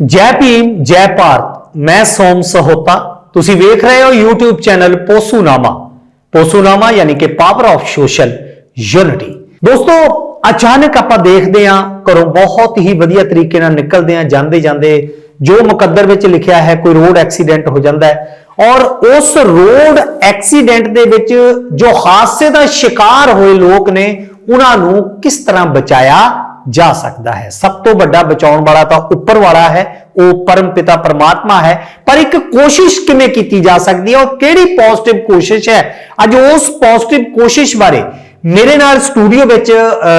ਜੈ ਭੀਮ, ਜੈ ਭਾਰਤ, ਮੈਂ ਸੋਮ ਸਹੋਤਾ। ਤੁਸੀਂ ਵੇਖ ਰਹੇ ਹੋ YouTube ਚੈਨਲ ਪੋਸੂਨਾਮਾ। ਪੋਸੂਨਾਮਾ ਯਾਨੀ ਕਿ ਪਾਵਰ ਆਫ ਸੋਸ਼ਲ ਯੂਨਿਟੀ ਦੋਸਤੋ, ਅਚਾਨਕ ਆਪਾਂ ਦੇਖਦੇ ਹਾਂ, ਘਰੋਂ ਬਹੁਤ ਹੀ ਵਧੀਆ ਤਰੀਕੇ ਨਾਲ ਨਿਕਲਦੇ ਹਾਂ, ਜਾਂਦੇ ਜਾਂਦੇ ਜੋ ਮੁਕੱਦਰ ਵਿੱਚ ਲਿਖਿਆ ਹੈ, ਕੋਈ ਰੋਡ ਐਕਸੀਡੈਂਟ ਹੋ ਜਾਂਦਾ ਹੈ। ਔਰ ਉਸ ਰੋਡ ਐਕਸੀਡੈਂਟ ਦੇ ਵਿੱਚ ਜੋ ਹਾਦਸੇ ਦਾ ਸ਼ਿਕਾਰ ਹੋਏ ਲੋਕ ਨੇ, ਉਹਨਾਂ ਨੂੰ ਕਿਸ ਤਰ੍ਹਾਂ ਬਚਾਇਆ ਜਾ ਸਕਦਾ ਹੈ। ਸਭ ਤੋਂ ਵੱਡਾ ਬਚਾਉਣ ਵਾਲਾ ਤਾਂ ਉੱਪਰ ਵਾਲਾ ਹੈ। ਉਹ ਪਰਮ ਪਿਤਾ ਪਰਮਾਤਮਾ ਹੈ। ਪਰ ਇੱਕ ਕੋਸ਼ਿਸ਼ ਕਿਵੇਂ ਕੀਤੀ ਜਾ ਸਕਦੀ ਹੈ? ਉਹ ਕਿਹੜੀ ਪੋਜ਼ਿਟਿਵ ਕੋਸ਼ਿਸ਼ ਹੈ? ਅੱਜ ਉਸ ਪੋਜ਼ਿਟਿਵ ਕੋਸ਼ਿਸ਼ ਬਾਰੇ ਮੇਰੇ ਨਾਲ ਸਟੂਡੀਓ ਵਿੱਚ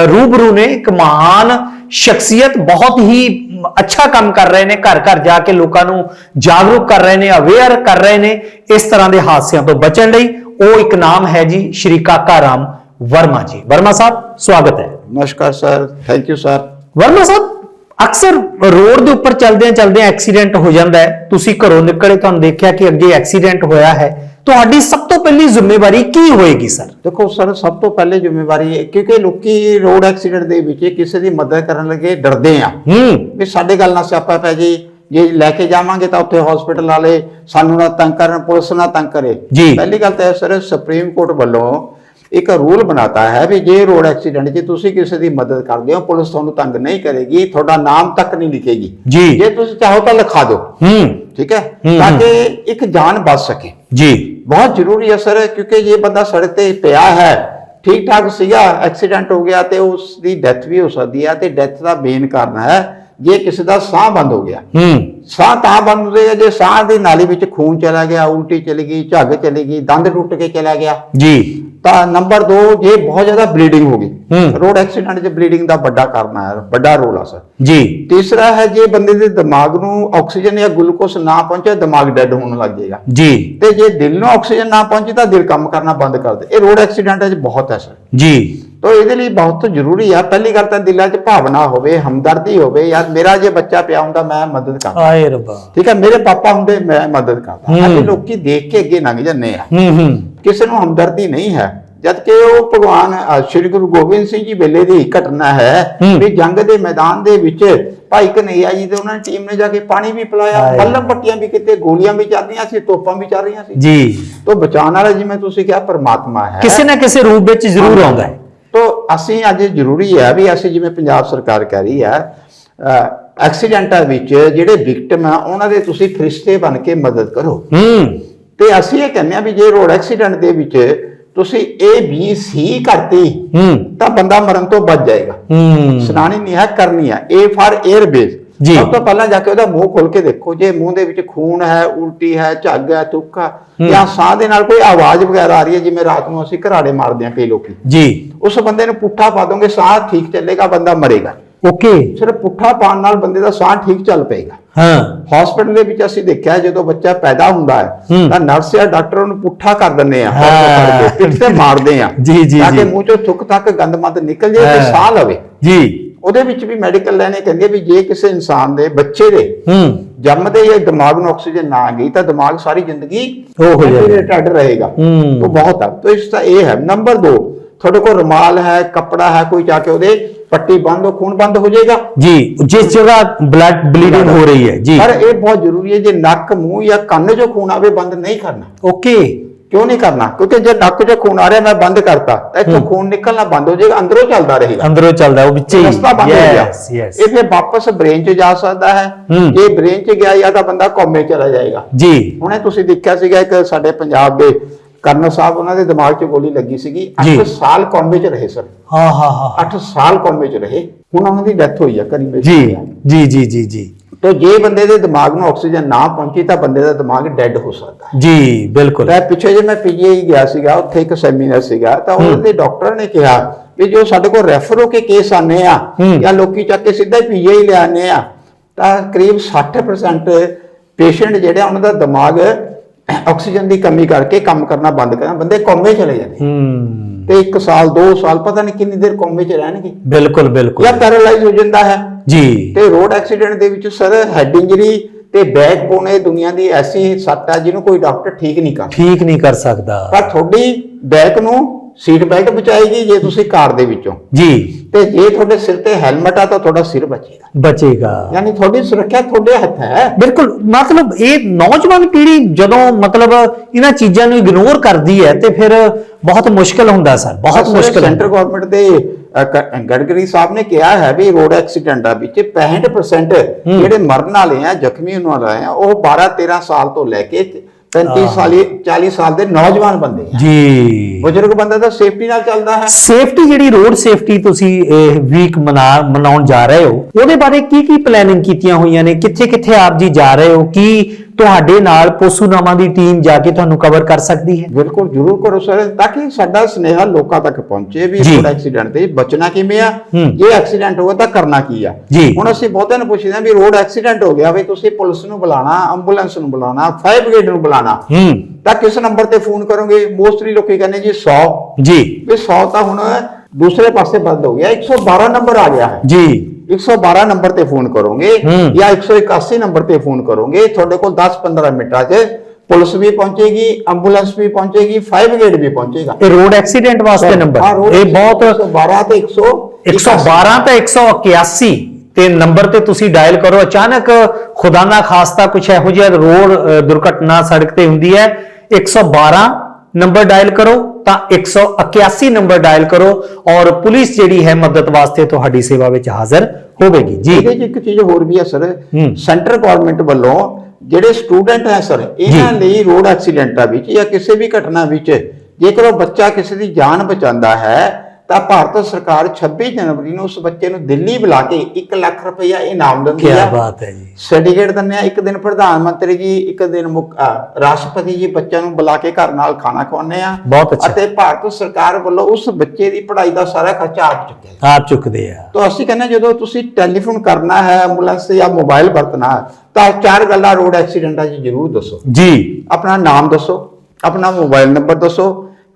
ਰੂਬਰੂ ਨੇ ਇੱਕ ਮਹਾਨ ਸ਼ਖਸੀਅਤ, ਬਹੁਤ ਹੀ ਅੱਛਾ ਕੰਮ ਕਰ ਰਹੇ ਨੇ। ਘਰ ਘਰ ਜਾ ਕੇ ਲੋਕਾਂ ਨੂੰ ਜਾਗਰੂਕ ਕਰ ਰਹੇ ਨੇ ਅਵੇਅਰ ਕਰ ਰਹੇ ਨੇ। ਇਸ ਤਰ੍ਹਾਂ ਦੇ ਹਾਦਸਿਆਂ ਤੋਂ ਬਚਣ ਲਈ ਉਹ ਇੱਕ ਨਾਮ ਹੈ ਜੀ, ਸ਼੍ਰੀ ਕਾਕਾ ਰਾਮ ਵਰਮਾ ਜੀ। ਵਰਮਾ ਸਾਹਿਬ ਸਵਾਗਤ ਹੈ। ਨਮਸਕਾਰ sir thank you sir. Verma ਸਾਹਿਬ ਅਕਸਰ ਰੋਡ ਦੇ ਉੱਪਰ ਚੱਲਦਿਆਂ ਚੱਲਦਿਆਂ ਐਕਸੀਡੈਂਟ ਹੋ ਜਾਂਦਾ ਹੈ। ਤੁਸੀਂ ਘਰੋਂ ਨਿਕਲੇ ਤੁਹਾਨੂੰ ਦੇਖਿਆ ਕਿ ਅੱਗੇ ਐਕਸੀਡੈਂਟ ਹੋਇਆ ਹੈ। ਤੁਹਾਡੀ ਸਭ ਤੋਂ ਪਹਿਲੀ ਜ਼ਿੰਮੇਵਾਰੀ ਕੀ ਹੋਏਗੀ ਸਰ? ਦੇਖੋ ਸਰ ਸਭ ਤੋਂ ਪਹਿਲੇ ਜ਼ਿੰਮੇਵਾਰੀ ਹੈ ਕਿਉਂਕਿ ਲੋਕੀ ਰੋਡ ਐਕਸੀਡੈਂਟ ਦੇ ਵਿੱਚ ਕਿਸੇ ਦੀ ਮਦਦ ਕਰਨ ਲੱਗੇ ਡਰਦੇ ਆ। ਹੂੰ। ਵੀ ਸਾਡੇ ਗੱਲ ਨਾਲ ਸਿਆਪਾ ਪੈ ਜੇ ਜੇ ਲੈ ਕੇ ਜਾਵਾਂਗੇ ਤਾਂ ਉੱਥੇ ਹਸਪੀਟਲ ਵਾਲੇ ਸਾਨੂੰ ਨਾ ਤੰਗ ਕਰਨ ਪੁਲਿਸ ਨਾ ਤੰਗ ਕਰੇ। ਜੀ। ਪਹਿਲੀ ਗੱਲ ਤਾਂ ਇਹ ਸਰ ਸੁਪਰੀਮ ਕੋਰਟ ਵੱਲੋਂ ਇੱਕ ਰੂਲ ਬਣਾਤਾ ਹੈ ਵੀ ਜੇ ਰੋਡ ਐਕਸੀਡੈਂਟ 'ਚ ਤੁਸੀਂ ਕਿਸੇ ਦੀ ਮਦਦ ਕਰਦੇ ਹੋ ਪੁਲਿਸ ਤੁਹਾਨੂੰ ਤੰਗ ਨਹੀਂ ਕਰੇਗੀ ਤੁਹਾਡਾ ਨਾਮ ਤੱਕ ਨਹੀਂ ਲਿਖੇਗੀ। ਜੀ। ਤੁਸੀਂ ਚਾਹੋ ਤਾਂ ਲਿਖਾ ਦਿਓ। ਹੂੰ। ਠੀਕ ਹੈ? ਹੂੰ, ਤਾਂ ਹੂੰ। ਕਿ ਇੱਕ ਜਾਨ ਬਚ ਸਕੇ। ਜੀ। ਬਹੁਤ ਜ਼ਰੂਰੀ ਹੈ ਸਰ ਕਿਉਂਕਿ ਇਹ ਬੰਦਾ ਸੜਕ ਤੇ ਪਿਆ ਹੈ ਠੀਕ ਠਾਕ ਸੀਗਾ ਐਕਸੀਡੈਂਟ ਹੋ ਗਿਆ ਤੇ ਉਸ ਦੀ ਡੈਥ ਵੀ ਹੋ ਸਕਦੀ ਹੈ ਤੇ ਡੈਥ ਦਾ ਮੇਨ ਕਾਰਨ ਹੈ ਜੇ ਕਿਸੇ ਦਾ ਸਾਹ ਬੰਦ ਹੋ ਗਿਆ। ਹੂੰ। ਸਾਹ ਤਾਂ ਬੰਦ ਹੋਏਗਾ ਜੇ ਸਾਹ ਦੀ ਨਾਲੀ ਵਿੱਚ ਖੂਨ ਚਲਾ ਗਿਆ ਉਲਟੀ ਚਲੀ ਗਈ ਝੱਗ ਚਲੀ ਗਈ ਦੰਦ ਟੁੱਟ ਕੇ ਚਲਾ ਗਿਆ ਜੀ। ਤਾਂ ਨੰਬਰ 2 ਜੇ ਬਹੁਤ ਜ਼ਿਆਦਾ ਬਲੀਡਿੰਗ ਹੋ ਗਈ। ਰੋਡ ਐਕਸੀਡੈਂਟ 'ਚ ਬਲੀਡਿੰਗ ਦਾ ਵੱਡਾ ਕਾਰਨ ਹੈ ਵੱਡਾ ਰੋਲ ਆ ਸਰ। ਜੀ। ਤੀਸਰਾ ਹੈ ਜੇ ਬੰਦੇ ਦੇ ਦਿਮਾਗ ਨੂੰ ਆਕਸੀਜਨ ਜਾਂ ਗਲੂਕੋਸ ਨਾ ਪਹੁੰਚੇ ਦਿਮਾਗ ਡੈੱਡ ਹੋਣ ਲੱਗ ਜਾਏਗਾ। ਜੀ। ਤੇ ਜੇ ਦਿਲ ਨੂੰ ਆਕਸੀਜਨ ਨਾ ਪਹੁੰਚੇ ਤਾਂ ਦਿਲ ਕੰਮ ਕਰਨਾ ਬੰਦ ਕਰ ਦੇ। ਇਹ ਰੋਡ ਐਕਸੀਡੈਂਟਾਂ 'ਚ ਬਹੁਤ ਹੈ ਸਰ। ਜੀ। ਤੋ ਇਹਦੇ ਲਈ ਬਹੁਤ ਜ਼ਰੂਰੀ ਆ ਪਹਿਲੀ ਗੱਲ ਤਾਂ ਦਿਲਾਂ 'ਚ ਭਾਵਨਾ ਹੋਵੇ ਹਮਦਰਦੀ ਹੋਵੇ ਯਾਰ ਮੇਰਾ ਜੇ ਬੱਚਾ ਪਿਆ ਹੁੰਦਾ ਮੈਂ ਮਦਦ ਕਰਦਾ। ਆਏ ਰੱਬਾ। ਠੀਕ ਹੈ ਮੇਰੇ ਪਾਪਾ ਹੁੰਦੇ ਮੈਂ ਮਦਦ ਕਰਦਾ। ਅੱਜ ਲੋਕੀ ਦੇਖ ਕੇ ਅੱਗੇ ਲੰਘ ਜਾਂਦੇ ਆ। ਹੂੰ ਹੂੰ। ਕਿਸੇ ਨੂੰ ਹਮਦਰਦੀ ਨਹੀਂ ਹੈ ਜਦ ਕਿ ਉਹ ਭਗਵਾਨ ਸ਼੍ਰੀ ਗੁਰੂ ਗੋਬਿੰਦ ਸਿੰਘ ਜੀ ਵੇਲੇ ਦੀ ਘਟਨਾ ਹੈ। ਵੀ ਜੰਗ ਦੇ ਮੈਦਾਨ ਦੇ ਵਿੱਚ ਭਾਈ ਕਨਈਆ ਜੀ ਤੇ ਉਹਨਾਂ ਦੀ ਟੀਮ ਨੇ ਜਾ ਕੇ ਪਾਣੀ ਵੀ ਪਿਲਾਇਆ। ਮੱਲਮ ਪੱਟੀਆਂ ਵੀ ਕਿਤੇ ਗੋਲੀਆਂ ਵੀ ਚੱਲਦੀਆਂ ਸੀ ਤੋਪਾਂ ਵੀ ਚੱਲ ਰਹੀਆਂ ਸੀ। ਜੀ। ਤੋਂ ਬਚਾਉਣ ਵਾਲਾ ਜਿਵੇਂ ਤੁਸੀਂ ਕਿਹਾ ਪਰਮਾਤਮਾ ਹੈ। ਕਿਸੇ ਨਾ ਕਿਸੇ ਰੂਪ ਵਿੱਚ ਜ਼ਰੂਰ ਆਉਂਦਾ ਹੈ। ਅਸੀਂ ਅੱਜ ਜ਼ਰੂਰੀ ਹੈ ਵੀ ਅਸੀਂ ਜਿਵੇਂ ਪੰਜਾਬ ਸਰਕਾਰ ਕਹਿ ਰਹੀ ਹੈ ਐਕਸੀਡੈਂਟਾਂ ਵਿੱਚ ਜਿਹੜੇ ਵਿਕਟਮ ਆ ਉਹਨਾਂ ਦੇ ਤੁਸੀਂ ਫਰਿਸ਼ਤੇ ਬਣ ਕੇ ਮਦਦ ਕਰੋ। ਹੂੰ। ਤੇ ਅਸੀਂ ਇਹ ਕਹਿੰਦੇ ਆ ਵੀ ਜੇ ਰੋਡ ਐਕਸੀਡੈਂਟ ਦੇ ਵਿੱਚ ਤੁਸੀਂ A B C ਕਰਤੀ ਹੂੰ। ਤਾਂ ਬੰਦਾ ਮਰਨ ਤੋਂ ਬਚ ਜਾਏਗਾ। ਹੂੰ। ਸੁਣਾਣੀ ਨਹੀਂ ਹੈ ਕਰਨੀ ਹੈ। A ਫਾਰ 에ਅਰਬੇਸ ਜੀ। ਸਭ ਤੋਂ ਪਹਿਲਾਂ ਜਾ ਕੇ ਉਹਦਾ ਮੂੰਹ ਖੋਲ ਕੇ ਦੇਖੋ ਜੇ ਮੂੰਹ ਦੇ ਵਿੱਚ ਖੂਨ ਹੈ ਉਲਟੀ ਹੈ ਝੱਗ ਹੈ ਤੁੱਕਾ। ਜਾਂ ਸਾਹ ਦੇ ਨਾਲ ਕੋਈ ਆਵਾਜ਼ ਵਗੈਰਾ ਆ ਰਹੀ ਹੈ ਜਿਵੇਂ ਰਾਤ ਨੂੰ ਅਸੀਂ ਘਰਾੜੇ ਮਾਰਦੇ ਹਾਂ ਕਈ ਲੋਕੀ ਜੀ ਉਸ ਬੰਦੇ ਨੂੰ ਪੁੱਠਾ ਪਾ ਦੋਗੇ ਸਾਹ ਠੀਕ ਚੱਲੇਗਾ ਬੰਦਾ ਮਰੇਗਾ ਓਕੇ ਸਿਰਫ ਪੁੱਠਾ ਪਾਣ ਨਾਲ ਬੰਦੇ ਦਾ ਸਾਹ ਠੀਕ ਚੱਲ ਪਏਗਾ ਹਾਂ ਹਸਪੀਟਲ ਦੇ ਵਿੱਚ ਅਸੀਂ ਦੇਖਿਆ ਜਦੋਂ ਬੱਚਾ ਪੈਦਾ ਹੁੰਦਾ ਹੈ। ਤਾਂ ਨਰਸ ਜਾਂ ਡਾਕਟਰ ਉਹਨੂੰ ਪੁੱਠਾ ਕਰ ਦਿੰਦੇ ਆ ਪਿੱਠ ਤੇ ਮਾਰਦੇ ਆ ਜੀ, ਜੀ, ਤਾਂ ਕਿ। ਮੂੰਹ ਚੋਂ ਥੁੱਕ ਤੱਕ ਗੰਦਮੰਦ ਨਿਕਲ ਜਾਏ ਤੇ। ਸਾਹ ਲਵੇ ਜੀ ਉਹਦੇ ਵਿੱਚ ਵੀ ਮੈਡੀਕਲ ਲੈਣੇ ਕਹਿੰਦੇ ਆ ਵੀ ਜੇ ਕਿਸੇ ਇਨਸਾਨ ਦੇ ਬੱਚੇ ਦੇ ਹੂੰ। ਜੰਮਦੇ ਹੀ ਦਿਮਾਗ ਨੂੰ ਆਕਸੀਜਨ ਨਾ ਗਈ ਤਾਂ ਦਿਮਾਗ ਸਾਰੀ ਜ਼ਿੰਦਗੀ ਉਹ ਹੋ ਜਾਏਗਾ। ਟੱਡ ਰਹੇਗਾ। ਹੂੰ। ਉਹ ਬਹੁਤ ਹੈ ਤਾਂ ਇਸ ਦਾ ਇਹ ਹੈ। ਨੰਬਰ 2 ਤੁਹਾਡੇ ਕੋਲ ਰੁਮਾਲ ਹੈ ਕੱਪੜਾ ਹੈ ਕੋਈ ਜਾ ਕੇ ਉਹਦੇ ਪੱਟੀ ਬੰਦ ਹੋ ਖੂਨ ਬੰਦ ਹੋ ਜਾਏਗਾ? ਜੀ ਜਿਸ ਜਗ੍ਹਾ ਬਲੱਡ ਬਲੀਡਿੰਗ ਹੋ ਰਹੀ ਹੈ। ਜੀ। ਪਰ ਇਹ ਬਹੁਤ ਜ਼ਰੂਰੀ ਹੈ ਜੇ ਨੱਕ ਮੂੰਹ ਜਾਂ ਕੰਨ 'ਚੋਂ ਖੂਨ ਆਵੇ ਬੰਦ ਨਹੀਂ ਕਰਨਾ। ਓਕੇ ਕਿਉਂ ਨਹੀਂ ਕਰਨਾ? ਕਿਉਂਕਿ ਜੇ ਨੱਕ 'ਚੋਂ ਖੂਨ ਆ ਰਿਹਾ ਮੈਂ ਬੰਦ ਕਰਤਾ। ਤਾਂ ਇੱਥੋਂ ਖੂਨ ਨਿਕਲਣਾ ਬੰਦ ਹੋ ਜਾਏਗਾ ਅੰਦਰੋਂ ਚੱਲਦਾ ਰਹੇਗਾ। ਅੰਦਰੋਂ ਚੱਲਦਾ ਉਹ ਵਿੱਚ ਹੀ। ਰਸਤਾ ਬੰਦ ਹੋ ਗਿਆ। ਇਹ ਫਿਰ ਵਾਪਸ ਬ੍ਰੇਨ 'ਚ ਜਾ ਸਕਦਾ ਹੈ। ਜੇ ਬ੍ਰੇਨ 'ਚ ਗਿਆ ਜਾਂ ਤਾਂ ਬੰਦਾ ਕੋਮੇ ਚਲਾ ਜਾਏਗਾ। ਜੀ। ਹੁਣੇ ਤੁਸੀਂ ਦੇਖਿਆ ਸੀਗਾ ਇੱਕ ਸਾਡੇ ਪੰਜਾਬ ਦੇ ਕਰਨਲ ਸਾਹਿਬ ਉਹਨਾਂ ਦੇ ਦਿਮਾਗ 'ਚ ਗੋਲੀ ਲੱਗੀ ਸੀਗੀ। ਜੀ। 8 ਸਾਲ ਕੋਮੇ 'ਚ ਰਹੇ ਸਰ ਹਾਂ ਹਾਂ ਹਾਂ 8 ਸਾਲ ਕੋਮੇ 'ਚ ਰਹੇ। ਹੁਣ ਉਹਨਾਂ ਦੀ ਡੈਥ ਹੋਈ ਆ ਕਰੀ ਵਿੱਚ ਜੀ ਜੀ ਜੀ ਜੀ ਜੀ। ਤਾਂ ਜੇ ਬੰਦੇ ਦੇ ਦਿਮਾਗ ਨੂੰ ਆਕਸੀਜਨ ਨਾ ਪਹੁੰਚੀ ਤਾਂ ਬੰਦੇ ਦਾ ਦਿਮਾਗ ਡੈੱਡ ਹੋ ਸਕਦਾ ਹੈ। ਜੀ ਬਿਲਕੁਲ। ਮੈਂ ਪਿੱਛੇ ਜੇ ਮੈਂ ਪੀਜੀਆਈ ਗਿਆ ਸੀਗਾ ਉੱਥੇ ਇੱਕ ਸੈਮੀਨਾਰ ਸੀਗਾ ਤਾਂ ਉਹਦੇ ਡਾਕਟਰ ਨੇ ਕਿਹਾ ਵੀ ਜੋ ਸਾਡੇ ਕੋਲ ਰੈਫਰ ਹੋ ਕੇ ਕੇਸ ਆਨੇ ਆ। ਜਾਂ ਲੋਕੀ ਚੱਕ ਕੇ ਸਿੱਧਾ ਪੀਜੀਆਈ ਲੈ ਆਨੇ ਆ ਤਾਂ ਕਰੀਬ 60% ਪੇਸ਼ੈਂਟ ਜਿਹੜੇ ਉਹਨਾਂ ਦਾ ਦਿਮਾਗ ਆਕਸੀਜਨ ਦੀ ਕਮੀ ਕਰਕੇ ਕੰਮ ਕਰਨਾ ਬੰਦ ਕਰਨਾ ਬੰਦੇ ਕੋਮੇ ਚਲੇ ਜਾਂਦੇ। ਹੂੰ। ਤੇ 1 ਸਾਲ 2 ਸਾਲ ਪਤਾ ਨਹੀਂ ਕਿੰਨੀ ਦੇਰ ਕੋਮੇ ਚ ਰਹਿਣਗੇ। ਬਿਲਕੁਲ ਬਿਲਕੁਲ। ਜਾਂ ਪੈਰਾਲਾਈਜ਼ ਹੋ ਜਾਂਦਾ ਹੈ। ਜੀ। ਤੇ ਰੋਡ ਐਕਸੀਡੈਂਟ ਦੇ ਵਿੱਚ ਸਰ ਹੈਡ ਇੰਜਰੀ ਤੇ ਬੈਕ ਬੋਨ ਇਹ ਦੁਨੀਆ ਦੀ ਐਸੀ ਸੱਟ ਹੈ ਜਿਹਨੂੰ ਕੋਈ ਡਾਕਟਰ ਠੀਕ ਨਹੀਂ ਕਰ ਠੀਕ ਨਹੀਂ ਕਰ ਸਕਦਾ। ਪਰ ਤੁਹਾਡੀ ਬੈਕ ਨੂੰ ਸੀਟ ਬੈਲਟ ਬਚਾਏਗੀ ਜੇ ਤੁਸੀਂ ਕਾਰ ਦੇ ਵਿੱਚੋਂ। ਜੀ। ਤੇ ਜੇ ਤੁਹਾਡੇ ਸਿਰ ਤੇ ਹੈਲਮਟ ਆ ਤਾਂ ਤੁਹਾਡਾ ਸਿਰ ਬਚੇਗਾ। ਬਚੇਗਾ। ਯਾਨੀ ਤੁਹਾਡੀ ਸੁਰੱਖਿਆ ਤੁਹਾਡੇ ਹੱਥ ਹੈ। ਬਿਲਕੁਲ ਮਤਲਬ ਇਹ ਨੌਜਵਾਨ ਪੀੜ੍ਹੀ ਜਦੋਂ ਮਤਲਬ ਇਹਨਾਂ ਚੀਜ਼ਾਂ ਨੂੰ ਇਗਨੋਰ ਕਰਦੀ ਹੈ ਤੇ ਫਿਰ ਬਹੁਤ ਮੁਸ਼ਕਲ ਹੁੰਦਾ ਸਰ ਬਹੁਤ ਮੁਸ਼ਕਲ ਸੈਂਟਰ। ਗਵਰਨਮੈਂਟ ਦੇ ਗਡਕਰੀ ਸਾਹਿਬ ਨੇ ਕਿਹਾ ਹੈ ਵੀ ਰੋਡ ਐਕਸੀਡੈਂਟਾਂ ਵਿੱਚ 65% ਜਿਹੜੇ ਮਰਨ ਵਾਲੇ ਆ ਜ਼ਖਮੀ ਹੋਣ ਵਾਲੇ ਆ ਉਹ 12 13 ਸਾਲ ਤੋਂ ਲੈ ਕੇ 35 ਸਾਲੀ 40 ਸਾਲ ਦੇ ਨੌਜਵਾਨ ਬੰਦੇ ਆ। ਜੀ। ਬਜ਼ੁਰਗ ਬੰਦਾ ਤਾਂ ਸੇਫਟੀ ਨਾਲ ਚੱਲਦਾ ਹੈ। ਸੇਫਟੀ ਜਿਹੜੀ ਰੋਡ ਸੇਫਟੀ ਤੁਸੀਂ ਇਹ ਵੀਕ ਮਨਾ ਮਨਾਉਣ ਜਾ ਰਹੇ ਹੋ ਉਹਦੇ ਬਾਰੇ ਕੀ ਕੀ ਪਲੈਨਿੰਗ ਕੀਤੀਆਂ ਹੋਈਆਂ ਨੇ? ਕਿੱਥੇ ਕਿੱਥੇ ਆਪ ਜੀ ਜਾ ਰਹੇ ਹੋ? ਕੀ ਤੁਹਾਡੇ ਨਾਲ ਪੋਸੂਨਾਮਾ ਦੀ ਟੀਮ ਜਾ ਕੇ ਤੁਹਾਨੂੰ ਕਵਰ ਕਰ ਸਕਦੀ ਹੈ ਬਿਲਕੁਲ ਜ਼ਰੂਰ ਕਰੋ ਸਰ ਤਾਂ ਕਿ ਸਾਡਾ ਸੁਨੇਹਾ ਲੋਕਾਂ ਤੱਕ ਪਹੁੰਚੇ ਵੀ। ਰੋਡ ਐਕਸੀਡੈਂਟ ਤੇ ਬਚਣਾ ਕਿਵੇਂ ਆ ਹੂੰ। ਜੇ ਐਕਸੀਡੈਂਟ ਹੋਇਆ ਤਾਂ ਕਰਨਾ ਕੀ ਆ। ਹੁਣ ਅਸੀਂ ਬਹੁਤਿਆਂ ਨੂੰ ਪੁੱਛਦੇ ਆ ਵੀ ਰੋਡ ਐਕਸੀਡੈਂਟ ਹੋ ਗਿਆ ਵੀ ਤੁਸੀਂ ਪੁਲਿਸ ਨੂੰ ਬੁਲਾਣਾ ਐਂਬੂਲੈਂਸ ਨੂੰ ਬੁਲਾਣਾ ਫਾਇਰ ਬ੍ਰਿਗੇਡ ਨੂੰ ਬੁਲਾਣਾ ਤਾਂ ਕਿਸ ਨੰਬਰ ਤੇ ਫੋਨ ਕਰੋਗੇ ਮੋਸਟਲੀ ਲੋਕੀ ਕਹਿੰਦੇ ਜੀ 100 ਜੀ ਵੀ 100 ਤਾਂ ਹੁਣ ਦੂਸਰੇ ਪਾਸੇ ਬੰਦ ਹੋ ਗਿਆ 112 ਨੰਬਰ ਆ ਗਿਆ ਹੈ ਜੀ 112 ਨੰਬਰ ਤੇ ਫੋਨ ਕਰੋਗੇ। ਜਾਂ 181 ਨੰਬਰ ਤੇ ਫੋਨ ਕਰੋਗੇ ਤੁਹਾਡੇ ਕੋਲ 10-15 ਮਿੰਟਾਂ 'ਚ ਪੁਲਿਸ ਵੀ ਪਹੁੰਚੇਗੀ ਐਂਬੂਲੈਂਸ ਵੀ ਪਹੁੰਚੇਗੀ ਫਾਇਰ ਬ੍ਰਿਗੇਡ ਵੀ ਪਹੁੰਚੇਗਾ ਇਹ ਰੋਡ ਐਕਸੀਡੈਂਟ ਵਾਸਤੇ ਨੰਬਰ ਇਹ ਬਹੁਤ 112 ਤੇ 100 112 ਤੇ 181 ਤੇ ਨੰਬਰ ਤੇ ਤੁਸੀਂ ਡਾਇਲ ਕਰੋ ਅਚਾਨਕ ਖੁਦਾ ਨਾ ਖਾਸਤਾ ਕੁਝ ਇਹੋ ਜਿਹਾ ਰੋਡ ਦੁਰਘਟਨਾ ਸੜਕ ਤੇ ਹੁੰਦੀ ਹੈ 112 ਨੰਬਰ ਡਾਇਲ ਕਰੋ ਤਾਂ 181 ਨੰਬਰ ਡਾਇਲ ਕਰੋ ਔਰ ਪੁਲਿਸ ਜਿਹੜੀ ਹੈ ਮਦਦ ਵਾਸਤੇ ਤੁਹਾਡੀ ਸੇਵਾ ਵਿੱਚ ਹਾਜ਼ਰ ਹੋਵੇਗੀ। ਜੀ। ਇਹਦੇ 'ਚ ਇੱਕ ਚੀਜ਼ ਹੋਰ ਵੀ ਹੈ ਸਰ। ਸੈਂਟਰ ਗਵਰਨਮੈਂਟ ਵੱਲੋਂ ਜਿਹੜੇ ਸਟੂਡੈਂਟ ਹੈ ਸਰ ਇਹਨਾਂ ਲਈ ਰੋਡ ਐਕਸੀਡੈਂਟਾਂ ਵਿੱਚ ਜਾਂ ਕਿਸੇ ਵੀ ਘਟਨਾ ਵਿੱਚ ਜੇਕਰ ਉਹ ਬੱਚਾ ਕਿਸੇ ਦੀ ਜਾਨ ਬਚਾਉਂਦਾ ਹੈ ਤਾਂ ਭਾਰਤ ਸਰਕਾਰ 26 ਜਨਵਰੀ ਨੂੰ ਉਸ ਬੱਚੇ ਨੂੰ ਦਿੱਲੀ ਬੁਲਾ ਕੇ 1 ਲੱਖ ਰੁਪਇਆ ਇਨਾਮ ਦਿੰਦੀ ਕੀ ਹੈ ਬਾਤ ਹੈ ਜੀ। ਸਰਟੀਫਿਕੇਟ ਦਿੰਦੇ ਆ ਇੱਕ ਦਿਨ ਪ੍ਰਧਾਨ ਮੰਤਰੀ ਜੀ ਇੱਕ ਦਿਨ ਰਾਸ਼ਟਰਪਤੀ ਜੀ ਬੱਚਿਆਂ ਨੂੰ ਬੁਲਾ ਕੇ ਘਰ ਨਾਲ ਖਾਣਾ ਖਵਾਉਂਦੇ ਆ। ਬਹੁਤ ਅੱਛਾ। ਅਤੇ ਭਾਰਤ ਸਰਕਾਰ ਵੱਲੋਂ ਉਸ ਬੱਚੇ ਦੀ ਪੜ੍ਹਾਈ ਦਾ ਸਾਰਾ ਖਰਚਾ ਆਪ ਚੁੱਕਿਆ ਆਪ ਚੁੱਕਦੇ ਆ। ਤਾਂ ਅਸੀਂ ਕਹਿੰਦੇ ਜਦੋਂ ਤੁਸੀਂ ਟੈਲੀਫੋਨ ਕਰਨਾ ਹੈ ਐਂਬੂਲੈਂਸ ਜਾਂ ਮੋਬਾਈਲ ਵਰਤਣਾ ਹੈ ਤਾਂ ਚਾਰ ਗੱਲਾਂ ਰੋਡ ਐਕਸੀਡੈਂਟਾਂ 'ਚ ਜ਼ਰੂਰ ਦੱਸੋ। ਜੀ। ਆਪਣਾ ਨਾਮ ਦੱਸੋ ਆਪਣਾ ਮੋਬਾਈਲ ਨੰਬਰ ਦੱਸੋ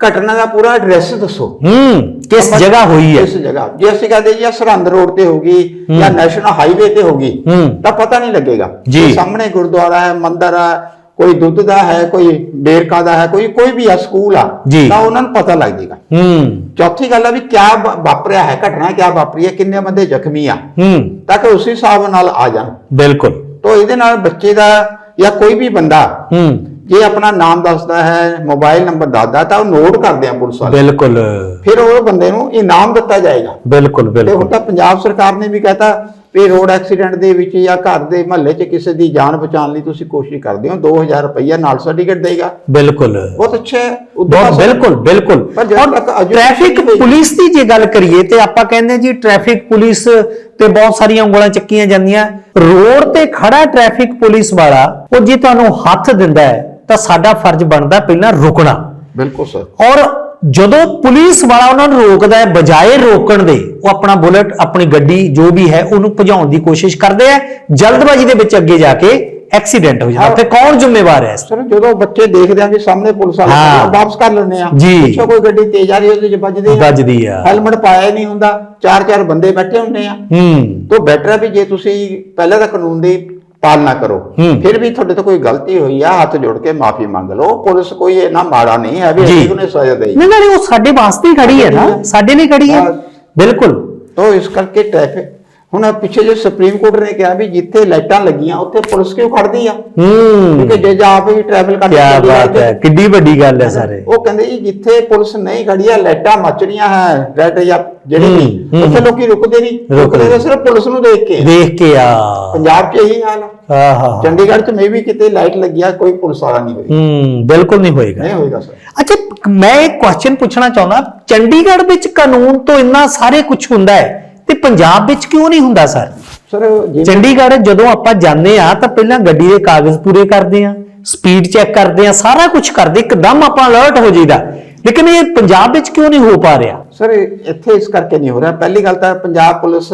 ਘਟਨਾ ਦਾ ਪੂਰਾ ਐਡਰੈਸ ਦੱਸੋ। ਹੂੰ ਕਿਸ ਜਗ੍ਹਾ ਹੋਈ ਹੈ? ਇਸ ਜਗ੍ਹਾ? ਜੇ ਅਸੀਂ ਕਹਦੇ ਜੀ ਸਰਹੰਦ ਰੋਡ ਤੇ ਹੋਗੀ ਜਾਂ ਨੈਸ਼ਨਲ ਹਾਈਵੇ ਤੇ ਹੋਗੀ। ਤਾਂ ਪਤਾ ਨਹੀਂ ਲੱਗੇਗਾ। ਸਾਹਮਣੇ ਗੁਰਦੁਆਰਾ ਹੈ ਮੰਦਿਰ ਹੈ ਕੋਈ ਦੁੱਧ ਦਾ ਹੈ ਕੋਈ ਬੇਰਕਾ ਦਾ ਹੈ ਕੋਈ ਕੋਈ ਵੀ ਆ ਸਕੂਲ ਆ। ਤਾਂ ਉਹਨਾਂ ਨੂੰ ਪਤਾ ਲੱਗ ਜਾਏਗਾ। ਹੂੰ। ਚੌਥੀ ਗੱਲ ਆ ਵੀ ਕਿਆ ਵਾਪਰਿਆ ਹੈ ਘਟਨਾ ਕਿਆ ਵਾਪਰੀ ਹੈ ਕਿੰਨੇ ਬੰਦੇ ਜ਼ਖਮੀ ਆ। ਹੂੰ। ਤਾਂ ਕਿ ਉਸੇ ਹਿਸਾਬ ਨਾਲ ਆ ਜਾਣ। ਬਿਲਕੁਲ। ਤਾਂ ਇਹਦੇ ਨਾਲ ਬੱਚੇ ਦਾ ਜਾਂ ਕੋਈ ਵੀ ਬੰਦਾ ਹੂੰ। ਜੇ ਆਪਣਾ ਨਾਮ ਦੱਸਦਾ ਹੈ ਮੋਬਾਈਲ ਨੰਬਰ ਦੱਸਦਾ ਤਾਂ ਉਹ ਨੋਟ ਕਰਦੇ ਆ ਪੁਲਿਸ ਵਾਲੇ। ਬਿਲਕੁਲ। ਫਿਰ ਉਹ ਬੰਦੇ ਨੂੰ ਇਨਾਮ ਦਿੱਤਾ ਜਾਏਗਾ। ਬਿਲਕੁਲ ਤੇ ਹੁਣ ਬਿਲਕੁਲ। ਤਾਂ ਪੰਜਾਬ ਸਰਕਾਰ ਨੇ ਵੀ ਕਹਤਾ ਵੀ ਰੋਡ ਐਕਸੀਡੈਂਟ ਦੇ ਵਿੱਚ ਜਾਂ ਘਰ ਦੇ ਮਹੱਲੇ 'ਚ ਕਿਸੇ ਦੀ ਜਾਨ ਬਚਾਉਣ ਲਈ ਤੁਸੀਂ ਕੋਸ਼ਿਸ਼ ਕਰਦੇ ਹੋ 2000 ਰੁਪਈਆ ਨਾਲ ਸਰਟੀਫਿਕੇਟ ਦੇਗਾ। ਬਿਲਕੁਲ। ਬਹੁਤ ਅੱਛਾ ਹੈ। ਉਦੋਂ ਬਹੁਤ ਬਾਅਦ- ਬਿਲਕੁਲ ਬਿਲਕੁਲ। ਪਰ ਜਦੋਂ ਔਰ ਤੱਕ education ਟ੍ਰੈਫਿਕ ਪੁਲਿਸ ਦੀ ਜੇ ਗੱਲ ਕਰੀਏ ਤੇ ਆਪਾਂ ਕਹਿੰਦੇ ਜੀ ਟ੍ਰੈਫਿਕ ਪੁਲਿਸ ਤੇ ਬਹੁਤ ਸਾਰੀਆਂ ਉਂਗਲਾਂ ਚੱਕੀਆਂ ਜਾਂਦੀਆਂ। ਰੋਡ ਤੇ ਖੜਾ ਟ੍ਰੈਫਿਕ ਪੁਲਿਸ ਵਾਲਾ ਉਹ ਜੇ ਤੁਹਾਨੂੰ ਹੱਥ ਦਿੰਦਾ ਹੈ ਤਾਂ ਸਾਡਾ ਫਰਜ਼ ਬਣਦਾ ਪਹਿਲਾਂ ਰੁਕਣਾ। ਬਿਲਕੁਲ ਸਰ। ਔਰ ਜਦੋਂ ਪੁਲਿਸ ਵਾਲਾ ਉਹਨਾਂ ਨੂੰ ਰੋਕਦਾ ਹੈ ਬਜਾਏ ਰੋਕਣ ਦੇ ਉਹ ਆਪਣਾ ਬੁਲਟ ਆਪਣੀ ਗੱਡੀ ਜੋ ਵੀ ਹੈ ਉਹਨੂੰ ਭਜਾਉਣ ਦੀ ਕੋਸ਼ਿਸ਼ ਕਰਦੇ ਆ। ਜਲਦਬਾਜ਼ੀ ਦੇ ਵਿੱਚ ਅੱਗੇ ਜਾ ਕੇ ਐਕਸੀਡੈਂਟ ਹੋ ਜਾਂਦਾ। ਫਿਰ ਕੌਣ ਜ਼ਿੰਮੇਵਾਰ ਹੈ? ਸਰ ਜਦੋਂ ਬੱਚੇ ਦੇਖਦੇ ਆ ਕਿ ਸਾਹਮਣੇ ਪੁਲਿਸ ਵਾਲੇ ਵਾਪਸ ਕਰ ਲੈਂਦੇ ਆ। ਪਿੱਛੋਂ ਕੋਈ ਗੱਡੀ ਤੇਜ਼ ਆ ਰਹੀ ਉਹਦੇ 'ਚ ਵੱਜਦੇ ਆ। ਵੱਜਦੀ ਆ। ਹੈਲਮਟ ਪਾਇਆ ਨਹੀਂ ਹੁੰਦਾ। ਚਾਰ ਚਾਰ ਬੰਦੇ ਬੈਠੇ ਹੁੰਦੇ ਆ। ਹੂੰ। ਤੋਂ ਬੈਟਰ ਹੈ ਵੀ ਜੇ ਤੁਸੀਂ ਪਹਿਲਾਂ ਤਾਂ ਕਾਨੂੰਨ ਦੀ ਪਾਲਣਾ ਕਰੋ। ਫਿਰ ਵੀ ਤੁਹਾਡੇ ਤੋਂ ਕੋਈ ਗਲਤੀ ਹੋਈ ਆ ਹੱਥ ਜੋੜ ਕੇ ਮਾਫੀ ਮੰਗ ਲਓ। ਪੁਲਿਸ ਕੋਈ ਇੰਨਾ ਮਾੜਾ ਨਹੀਂ ਹੈ ਵੀ। ਅਸੀਂ ਉਹਨੇ ਸਜ਼ਾ ਦੇਈ। ਨਹੀਂ ਨਹੀਂ ਉਹ ਸਾਡੇ ਵਾਸਤੇ ਹੀ ਖੜੀ ਹੈ ਨਾ। ਸਾਡੇ ਲਈ ਖੜੀ ਹੈ। ਹਾਂ। ਬਿਲਕੁਲ। ਤੋ ਇਸ ਕਰਕੇ ਟ੍ਰੈਫਿਕ ਹੁਣ ਪਿੱਛੇ ਜੇ ਸੁਪਰੀਮ ਕੋਰਟ ਨੇ ਕਿਹਾ ਵੀ ਜਿੱਥੇ ਲਾਈਟਾਂ ਲੱਗੀਆਂ ਉੱਥੇ ਪੁਲਿਸ ਕਿਉਂ ਖੜਦੀ ਆ? ਹੂੰ। ਕਿਉਂਕਿ ਜੱਜ ਆਪ ਹੀ ਟ੍ਰੈਵਲ ਕੀ ਕਰਦੇ ਬਾਤ ਹੈ ਕਿੱਡੀ ਵੱਡੀ ਗੱਲ ਹੈ ਸਾਰੇ। ਉਹ ਕਹਿੰਦੇ ਜੀ ਜਿੱਥੇ ਪੁਲਿਸ ਨਹੀਂ ਖੜੀ ਆ ਲਾਈਟਾਂ ਮੱਚ ਰਹੀਆਂ ਹੈ ਰੈਡ ਜਾਂ ਜਿਹੜੀ ਵੀ। ਉੱਥੇ ਲੋਕੀ ਰੁਕਦੇ ਨਹੀਂ। ਰੁਕਦੇ ਤਾਂ ਸਿਰਫ ਪੁਲਿਸ ਨੂੰ ਦੇਖ ਕੇ। ਦੇਖ ਕੇ ਆ। ਪੰਜਾਬ 'ਚ ਇਹੀ ਹਾਲ ਆ। ਹਾਂ ਹਾਂ ਚੰਡੀਗੜ੍ਹ 'ਚ ਮੈਂ ਵੀ ਕਿਤੇ ਲਾਈਟ ਲੱਗਿਆ ਕੋਈ ਪੁਲਿਸ ਵਾਲਾ ਨਹੀਂ ਹੋਈ ਹੂੰ ਬਿਲਕੁਲ ਨਹੀਂ ਹੋਏਗਾ। ਨਹੀਂ ਹੋਏਗਾ ਸਰ ਅੱਛਾ ਮੈਂ ਇੱਕ ਕੁਐਸਚਨ ਪੁੱਛਣਾ ਚਾਹੁੰਦਾ ਚੰਡੀਗੜ੍ਹ ਵਿੱਚ ਕਾਨੂੰਨ ਤੋਂ ਇੰਨਾ ਸਾਰੇ ਕੁਝ ਹੁੰਦਾ ਹੈ। ਤੇ ਪੰਜਾਬ ਵਿੱਚ ਕਿਉਂ ਨਹੀਂ ਹੁੰਦਾ ਸਰ? ਸਰ ਚੰਡੀਗੜ੍ਹ ਜਦੋਂ ਆਪਾਂ ਜਾਂਦੇ ਆ ਤਾਂ ਪਹਿਲਾਂ ਗੱਡੀ ਦੇ ਕਾਗਜ਼ ਪੂਰੇ ਕਰਦੇ ਆ ਸਪੀਡ ਚੈੱਕ ਕਰਦੇ ਆ ਸਾਰਾ ਕੁਝ ਕਰਦੇ ਇੱਕਦਮ ਆਪਾਂ ਅਲਰਟ ਹੋ ਜਾਈਦਾ। ਲੇਕਿਨ ਇਹ ਪੰਜਾਬ ਵਿੱਚ ਕਿਉਂ ਨਹੀਂ ਹੋ ਪਾ ਰਿਹਾ? ਸਰ ਇੱਥੇ ਇਸ ਕਰਕੇ ਨਹੀਂ ਹੋ ਰਿਹਾ। ਪਹਿਲੀ ਗੱਲ ਤਾਂ ਪੰਜਾਬ ਪੁਲਿਸ